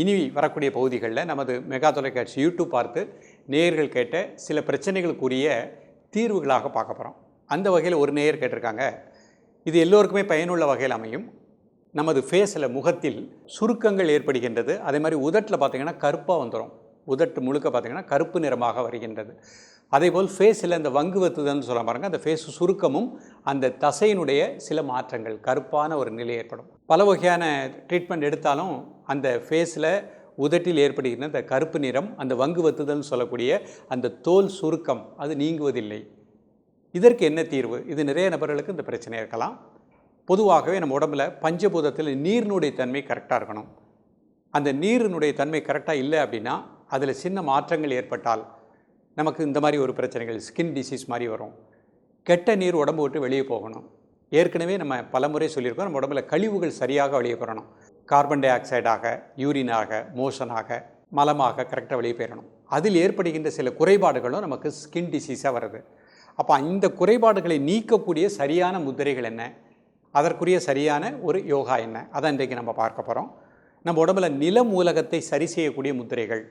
இனி வரக்கூடிய பகுதிகளில் நமது மெகா தொலைக்காட்சி யூடியூப் பார்த்து நேயர்கள் கேட்ட சில பிரச்சனைகளுக்குரிய தீர்வுகளாக பார்க்க போகிறோம். அந்த வகையில் ஒரு நேயர் கேட்டிருக்காங்க. இது எல்லோருக்குமே பயனுள்ள வகையில் அமையும். நமது ஃபேஸில் முகத்தில் சுருக்கங்கள் ஏற்படுகின்றது. அதே மாதிரி உதட்டில் பார்த்திங்கன்னா கருப்பாக வந்துடும் உதட்டு முழுக்க பார்த்திங்கன்னா கருப்பு நிறமாக வருகின்றது. அதேபோல் ஃபேஸில் இந்த வங்கு வத்துதல்னு சொல்ல பாருங்கள் அந்த ஃபேஸ் சுருக்கமும் அந்த தசையினுடைய சில மாற்றங்கள் கருப்பான ஒரு நிலை ஏற்படும். பல வகையான ட்ரீட்மெண்ட் எடுத்தாலும் அந்த ஃபேஸில் உதட்டில் ஏற்படுகின்ற அந்த கருப்பு நிறம் அந்த வங்கு வத்துதல்னு சொல்லக்கூடிய அந்த தோல் சுருக்கம் அது நீங்குவதில்லை. இதற்கு என்ன தீர்வு? இது நிறைய நபர்களுக்கு இந்த பிரச்சனை இருக்கலாம். பொதுவாகவே நம்ம உடம்புல பஞ்சபூதத்தில் நீரினுடைய தன்மை கரெக்டாக இருக்கணும். அந்த நீரினுடைய தன்மை கரெக்டாக இல்லை அப்படின்னா அதில் சின்ன மாற்றங்கள் ஏற்பட்டால் நமக்கு இந்த மாதிரி ஒரு பிரச்சனைகள் ஸ்கின் டிசீஸ் மாதிரி வரும். கெட்ட நீர் உடம்பு விட்டு வெளியே போகணும். ஏற்கனவே நம்ம பலமுறை சொல்லியிருக்கோம் நம்ம உடம்புல கழிவுகள் சரியாக வெளியே பெறணும் கார்பன் டை ஆக்சைடாக யூரினாக மோஷனாக மலமாக கரெக்டாக வெளியே போயிடணும் அதில் ஏற்படுகின்ற சில குறைபாடுகளும் நமக்கு ஸ்கின் டிசீஸாக வருது. அப்போ இந்த குறைபாடுகளை நீக்கக்கூடிய சரியான முத்திரைகள் என்ன? அதற்குரிய சரியான ஒரு யோகா என்ன? அதை இன்றைக்கு நம்ம பார்க்க போகிறோம் நம்ம உடம்புல நில மூலகத்தை சரி செய்யக்கூடிய முத்திரைகள்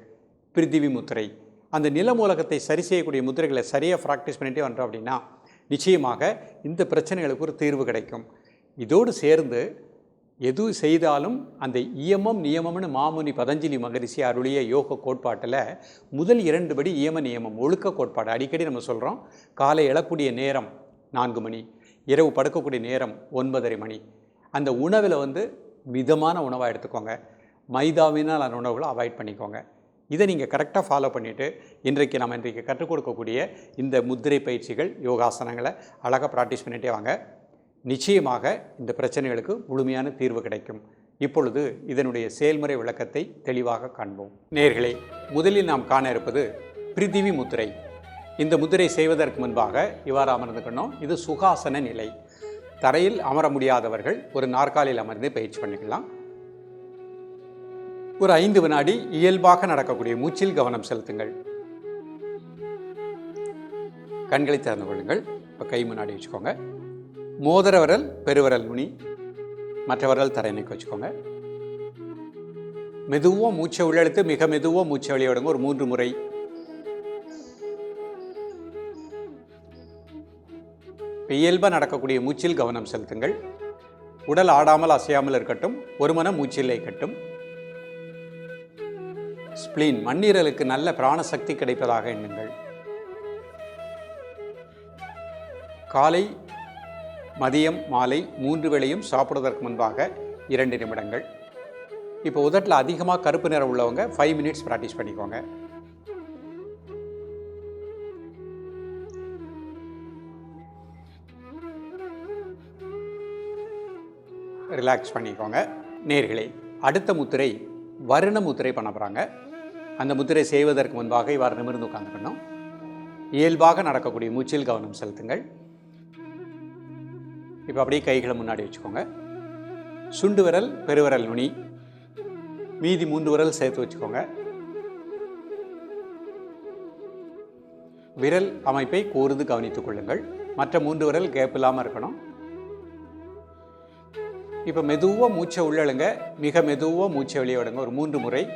பிரித்திவி முத்திரை அந்த நில மூலகத்தை சரி செய்யக்கூடிய முத்திரைகளை சரியாக ப்ராக்டிஸ் பண்ணிகிட்டே வந்தோம் அப்படின்னா நிச்சயமாக இந்த பிரச்சனைகளுக்கு ஒரு தீர்வு கிடைக்கும். இதோடு சேர்ந்து எது செய்தாலும் அந்த இயமம் நியமம்னு மாமுனி பதஞ்சலி மகரிஷி அருளிய யோக கோட்பாட்டில் முதல் இரண்டு படி இயம நியமம் ஒழுக்க கோட்பாடு. அடிக்கடி நம்ம சொல்கிறோம் காலை எழக்கூடிய நேரம் நான்கு மணி இரவு படுக்கக்கூடிய நேரம் ஒன்பதரை மணி. அந்த உணவில் வந்து மிதமான உணவாக எடுத்துக்கோங்க. மைதாவினால் அந்த உணவுகளை அவாய்ட் பண்ணிக்கோங்க. இதை நீங்கள் கரெக்டாக ஃபாலோ பண்ணிவிட்டு இன்றைக்கு நம்ம இன்றைக்கு கற்றுக் கொடுக்கக்கூடிய இந்த முத்திரை பயிற்சிகள் யோகாசனங்களை அழகாக ப்ராக்டிஸ் பண்ணிகிட்டே வாங்க. நிச்சயமாக இந்த பிரச்சனைகளுக்கு முழுமையான தீர்வு கிடைக்கும். இப்பொழுது இதனுடைய செயல்முறை விளக்கத்தை தெளிவாக காண்போம். நேர்களே முதலில் நாம் காண இருப்பது பிரிதிவி முத்திரை இந்த முத்திரை செய்வதற்கு முன்பாக இவ்வாறு அமர்ந்துக்கணும் இது சுகாசன நிலை. தரையில் அமர முடியாதவர்கள் ஒரு நாற்காலியில் அமர்ந்து பயிற்சி பண்ணிக்கலாம். ஒரு ஐந்து வினாடி இயல்பாக நடக்கக்கூடிய மூச்சில் கவனம் செலுத்துங்கள். கண்களை திறந்து கொள்ளுங்கள். இப்போ கை முன்னாடி வச்சுக்கோங்க. மோதிர விரல் பெருவிரல் நுனி மற்ற விரல் தரையினைக்கு வச்சுக்கோங்க. மெதுவாக மூச்சை உள்ளெழுத்து மிக மெதுவாக மூச்சை வெளியே விடுங்க. ஒரு மூன்று முறை. இயல்பாக நடக்கக்கூடிய மூச்சில் கவனம் செலுத்துங்கள். உடல் ஆடாமல் அசையாமல் இருக்கட்டும். ஒரு மனம் மூச்சில் இருக்கட்டும் ஸ்பிளீன் மண்ணீரலுக்கு நல்ல பிராணசக்தி கிடைப்பதாக எண்ணுங்கள். காலை மதியம் மாலை மூன்று வேளையும் சாப்பிடுவதற்கு முன்பாக இரண்டு நிமிடங்கள். இப்போ உதட்டில் அதிகமாக கருப்பு நிறம் உள்ளவங்க ஃபைவ் மினிட்ஸ் ப்ராக்டிஸ் பண்ணிக்கோங்க. ரிலாக்ஸ் பண்ணிக்கோங்க. நேர்களே அடுத்த முத்திரை வருண முத்திரை பண்ண போகிறாங்க அந்த முத்திரை செய்வதற்கு முன்பாக இவ்வாறு நிமிர்ந்து உட்காந்துக்கணும் இயல்பாக நடக்கக்கூடிய மூச்சில் கவனம் செலுத்துங்கள். இப்போ அப்படியே கைகளை முன்னாடி வச்சுக்கோங்க. சுண்டு விரல் பெருவிரல் நுனி. மீதி மூன்று விரல் சேர்த்து வச்சுக்கோங்க. விரல் அமைப்பை கூர்ந்து கவனித்துக் கொள்ளுங்கள். மற்ற மூன்று விரல் கேப் இல்லாமல் இருக்கணும். இப்போ மெதுவாக மூச்சை உள்ளழுங்க. மிக மெதுவாக மூச்சை வெளியே விடுங்க. ஒரு மூன்று முறை.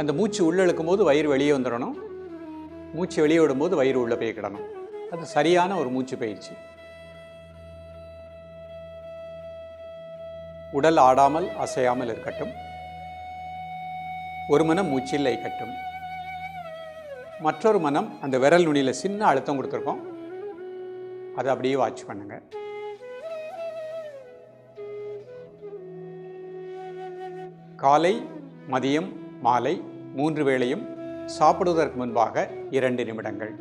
அந்த மூச்சு உள்ளழுக்கும் போது வயிறு வெளியே வந்துடணும். மூச்சு வெளியே விடும்போது வயிறு உள்ளே போய்க்கிடணும் அது சரியான ஒரு மூச்சு பயிற்சி. உடல் ஆடாமல் அசையாமல் இருக்கட்டும். ஒரு மனம் மூச்சில் கட்டும். மற்றொரு மனம் அந்த விரல் நுனியில் சின்ன அழுத்தம் கொடுத்துருக்கோம். அதை அப்படியே வாட்ச் பண்ணுங்க. காலை மதியம் மாலை மூன்று வேளையும் சாப்பிடுவதற்கு முன்பாக இரண்டு நிமிடங்கள்.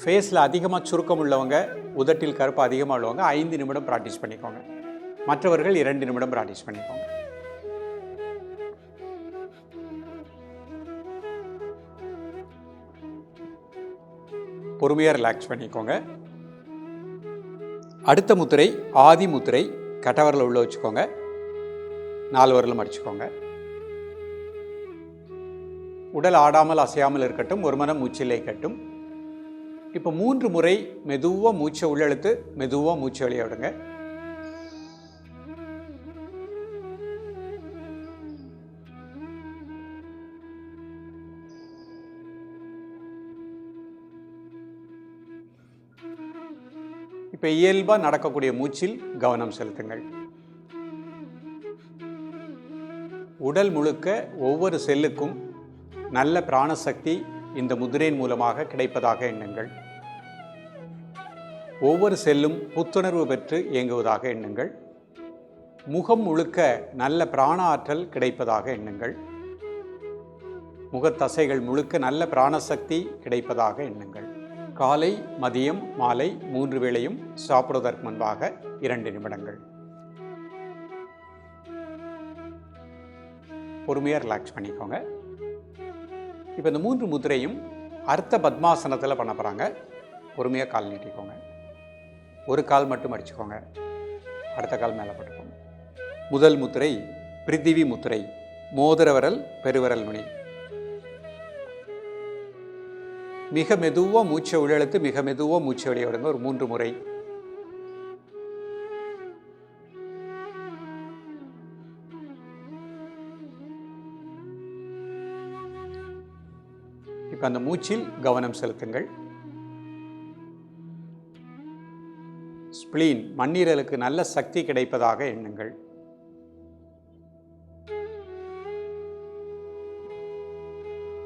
ஃபேஸில் அதிகமாக சுருக்கம் உள்ளவங்க உதட்டில் கருப்பு அதிகமாக உள்ளவங்க ஐந்து நிமிடம் ப்ராக்டிஸ் பண்ணிக்கோங்க. மற்றவர்கள் இரண்டு நிமிடம் ப்ராக்டிஸ் பண்ணிக்கோங்க. பொறுமையாக ரிலாக்ஸ் பண்ணிக்கோங்க. அடுத்த முத்திரை ஆதி முத்திரை கட்டவரில் உள்ள வச்சுக்கோங்க. நாலு வரலும் அடிச்சுக்கோங்க. உடல் ஆடாமல் அசையாமல் இருக்கட்டும் ஒரு மனம் மூச்சிலே கட்டும். இப்போ மூன்று முறை மெதுவாக மூச்சை உள்ளெழுத்து மெதுவாக மூச்சு வெளியே விடுங்க. இப்போ இயல்பாக நடக்கக்கூடிய மூச்சில் கவனம் செலுத்துங்கள். உடல் முழுக்க ஒவ்வொரு செல்லுக்கும் நல்ல பிராணசக்தி இந்த முதிரையின் மூலமாக கிடைப்பதாக எண்ணுங்கள். ஒவ்வொரு செல்லும் புத்துணர்வு பெற்று இயங்குவதாக எண்ணுங்கள். முகம் முழுக்க நல்ல பிராண ஆற்றல் கிடைப்பதாக எண்ணுங்கள். முகத்தசைகள் முழுக்க நல்ல பிராணசக்தி கிடைப்பதாக எண்ணுங்கள். காலை மதியம் மாலை மூன்று வேளையும் சாப்பிடுவதற்கு முன்பாக இரண்டு நிமிடங்கள். பொறுமையாக ரிலாக்ஸ் பண்ணிக்கோங்க. இப்போ இந்த மூன்று முதிரையும் அர்த்த பத்மாசனத்தில் பண்ண போகிறாங்க பொறுமையாக கால் நீட்டிக்கோங்க. ஒரு கால் மட்டும் அடிச்சுக்கோங்க. அடுத்த கால் மேலே போட்டுக்கோங்க. முதல் முத்திரை பிரித்திவி முத்திரை மோதிர விரல் நுனி. மிக மெதுவாக மூச்சை உள்ளெழுத்து மிக மெதுவாக மூச்சை வெளியே விடுங்க ஒரு மூன்று முறை. அந்த மூச்சில் கவனம் செலுத்துங்கள். ஸ்பிளீன் மண்ணீரலுக்கு நல்ல சக்தி கிடைப்பதாக எண்ணுங்கள்.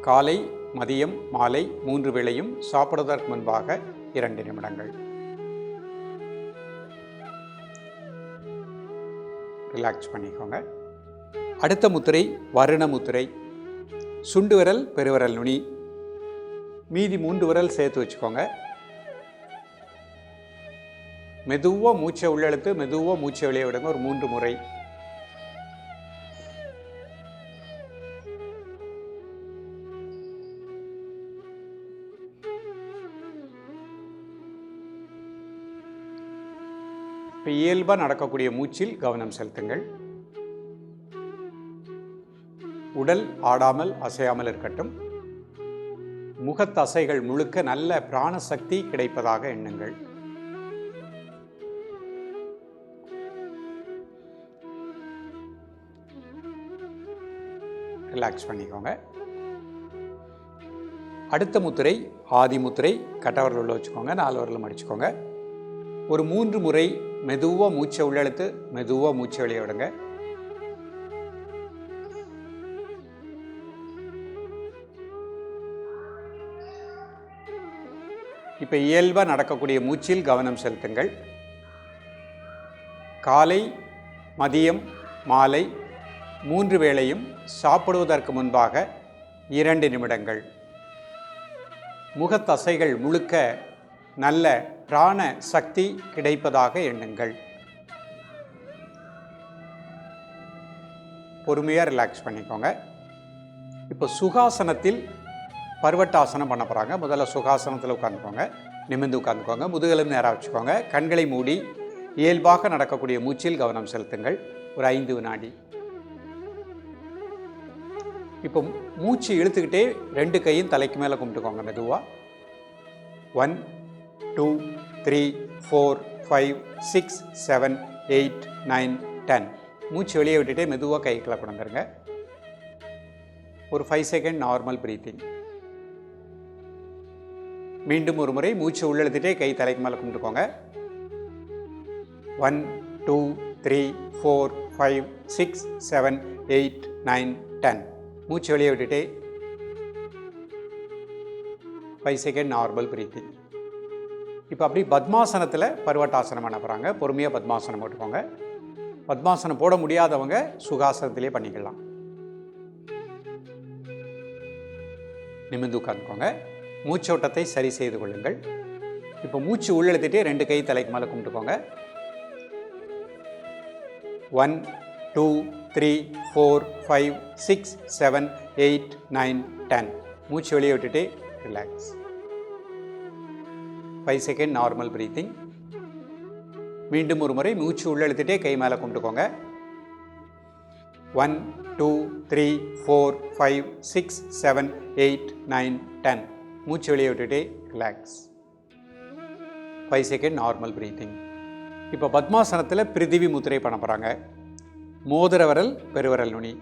காலை மதியம் மாலை மூன்று வேளையும் சாப்பிடுவதற்கு முன்பாக இரண்டு நிமிடங்கள். ரிலாக்ஸ் பண்ணிக்கோங்க. அடுத்த முத்திரை வருண முத்திரை. சுண்டு விரல் பெருவிரல் நுனி. மீதி மூன்று விரல் சேர்த்து வச்சுக்கோங்க. மெதுவாக மூச்சை உள்ளெழுத்து மெதுவாக மூச்சை வெளியே விடுங்க. ஒரு மூன்று முறை. இப்போ இயல்பாக நடக்கக்கூடிய மூச்சில் கவனம் செலுத்துங்கள். உடல் ஆடாமல் அசையாமல் இருக்கட்டும். முகத்தசைகள் முழுக்க நல்ல பிராணசக்தி கிடைப்பதாக எண்ணுங்கள். ரிலாக்ஸ் பண்ணிக்கோங்க. அடுத்த முத்திரை ஆதி முத்திரை கட்டவரில் உள்ள வச்சுக்கோங்க நாலு வரலும் அடிச்சுக்கோங்க. ஒரு மூன்று முறை மெதுவாக மூச்சை உள்ளெழுத்து மெதுவாக மூச்சை வெளியே விடுங்க. இப்போ இயல்பாக நடக்கக்கூடிய மூச்சில் கவனம் செலுத்துங்கள். காலை மதியம் மாலை மூன்று வேளையும் சாப்பிடுவதற்கு முன்பாக இரண்டு நிமிடங்கள். முகத்தசைகள் முழுக்க நல்ல பிராண சக்தி கிடைப்பதாக எண்ணுங்கள். பொறுமையாக ரிலாக்ஸ் பண்ணிக்கோங்க. இப்போ சுகாசனத்தில் பருவட்டாசனம் பண்ண போகிறாங்க முதல்ல சுகாசனத்தில் உட்காந்துக்கோங்க நிமிர்ந்து உட்காந்துக்கோங்க முதுகெலும் நேராக வச்சுக்கோங்க. கண்களை மூடி இயல்பாக நடக்கக்கூடிய மூச்சில் கவனம் செலுத்துங்கள். ஒரு ஐந்து வினாடி. இப்போ மூச்சு இழுத்துக்கிட்டே ரெண்டு கையும் தலைக்கு மேலே கும்பிட்டுக்கோங்க மெதுவாக one two three four five six seven eight nine ten மூச்சு வெளியே விட்டுட்டே மெதுவாக கைகளை கொண்டுருங்க ஒரு ஃபைவ் செகண்ட் நார்மல் ப்ரீத்திங் மீண்டும் ஒரு முறை மூச்சு உள்ளெழுத்துட்டே கை தலைக்கு மேலே கும்பிட்டுக்கோங்க. One two three four five six seven eight nine ten மூச்சு வெளியே விட்டுட்டே. ஃபைவ் செகண்ட் நார்மல் பிரீத்திங் இப்போ அப்படி பத்மாசனத்தில் பருவட்டாசனம் பண்ண போகிறாங்க பொறுமையாக பத்மாசனம் போட்டுக்கோங்க. பத்மாசனம் போட முடியாதவங்க சுகாசனத்திலே பண்ணிக்கலாம். நிமிர்ந்து உட்காந்துக்கோங்க மூச்சோட்டத்தை சரி செய்து கொள்ளுங்கள். இப்போ மூச்சு உள்ளெழுத்திட்டே ரெண்டு கை தலைக்கு மேலே கும்பிட்டுக்கோங்க. One two three four five six seven eight nine ten மூச்சு வெளியே விட்டுட்டு relax five second normal breathing மீண்டும் ஒரு முறை மூச்சு உள்ளெழுத்துட்டே கை மேலே கும்பிட்டுக்கோங்க. One two three four five six seven eight nine ten மூச்சு வெளியே விட்டுட்டே relax five second normal breathing இப்போ பத்மாசனத்தில் பிரிதிவி முத்திரை பண்ண போகிறாங்க மோதிர விரல் நுனி.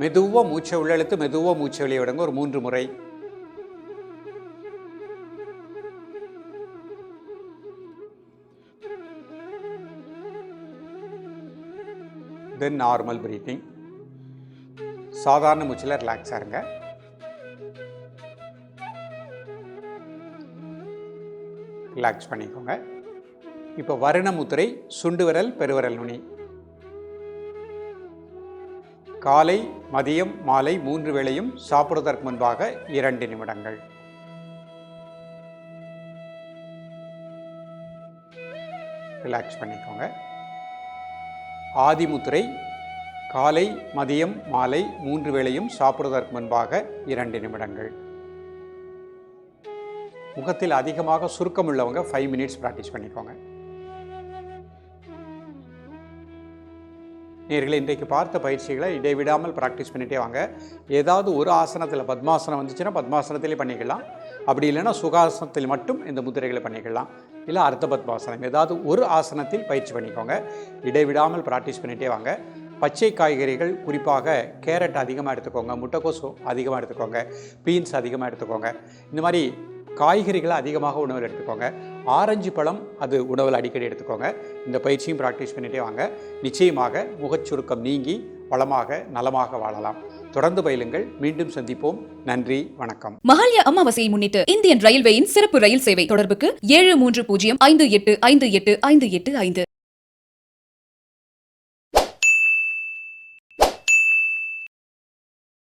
மெதுவாக மூச்சை உள்ளெழுத்து மெதுவாக மூச்சை வெளியே விடுங்க. ஒரு மூன்று முறை. தென் நார்மல் ப்ரீத்திங் சாதாரண மூச்சில் ரிலாக்ஸாக இருங்க. ரிலாக்ஸ் பண்ணிக்கோங்க. இப்போ வருண முத்திரை சுண்டு விரல் பெருவிரல் நுனி காலை மதியம் மாலை மூன்று வேளையும் சாப்பிடுவதற்கு முன்பாக இரண்டு நிமிடங்கள். ரிலாக்ஸ் பண்ணிக்கோங்க. ஆதிமுத்திரை காலை மதியம் மாலை மூன்று வேளையும் சாப்பிடுவதற்கு முன்பாக இரண்டு நிமிடங்கள். முகத்தில் அதிகமாக சுருக்கம் உள்ளவங்க ஃபைவ் மினிட்ஸ் ப்ராக்டிஸ் பண்ணிக்கோங்க. நேர்களை இன்றைக்கு பார்த்த பயிற்சிகளை இடைவிடாமல் ப்ராக்டிஸ் பண்ணிகிட்டே வாங்க. ஏதாவது ஒரு ஆசனத்தில் பத்மாசனம் வந்துச்சுன்னா பத்மாசனத்திலே பண்ணிக்கலாம். அப்படி இல்லைன்னா சுகாசனத்தில் மட்டும் இந்த முதிரைகளை பண்ணிக்கலாம். இல்லை அர்த்த பத்மாசனம் ஏதாவது ஒரு ஆசனத்தில் பயிற்சி பண்ணிக்கோங்க. இடைவிடாமல் ப்ராக்டிஸ் பண்ணிகிட்டே வாங்க. பச்சை காய்கறிகள் குறிப்பாக கேரட் அதிகமாக எடுத்துக்கோங்க முட்டைக்கோஸ் அதிகமாக எடுத்துக்கோங்க பீன்ஸ் அதிகமாக எடுத்துக்கோங்க. இந்த மாதிரி காய்கறிகளை அதிகமாக உணவில் எடுத்துக்கோங்க. ஆரஞ்சு பழம் அது உணவில் அடிக்கடி எடுத்துக்கோங்க. இந்த பயிற்சியும் ப்ராக்டிஸ் பண்ணிட்டே வாங்க. நிச்சயமாக முகச்சுருக்கம் நீங்கி வளமாக நலமாக வாழலாம். தொடர்ந்து பயிலுங்கள். மீண்டும் சந்திப்போம். நன்றி வணக்கம். மகாலய அமாவாசையை முன்னிட்டு இந்தியன் ரயில்வேயின் சிறப்பு ரயில் சேவை தொடர்புக்கு ஏழு மூன்று பூஜ்ஜியம் ஐந்து எட்டு ஐந்து எட்டு ஐந்து எட்டு ஐந்து.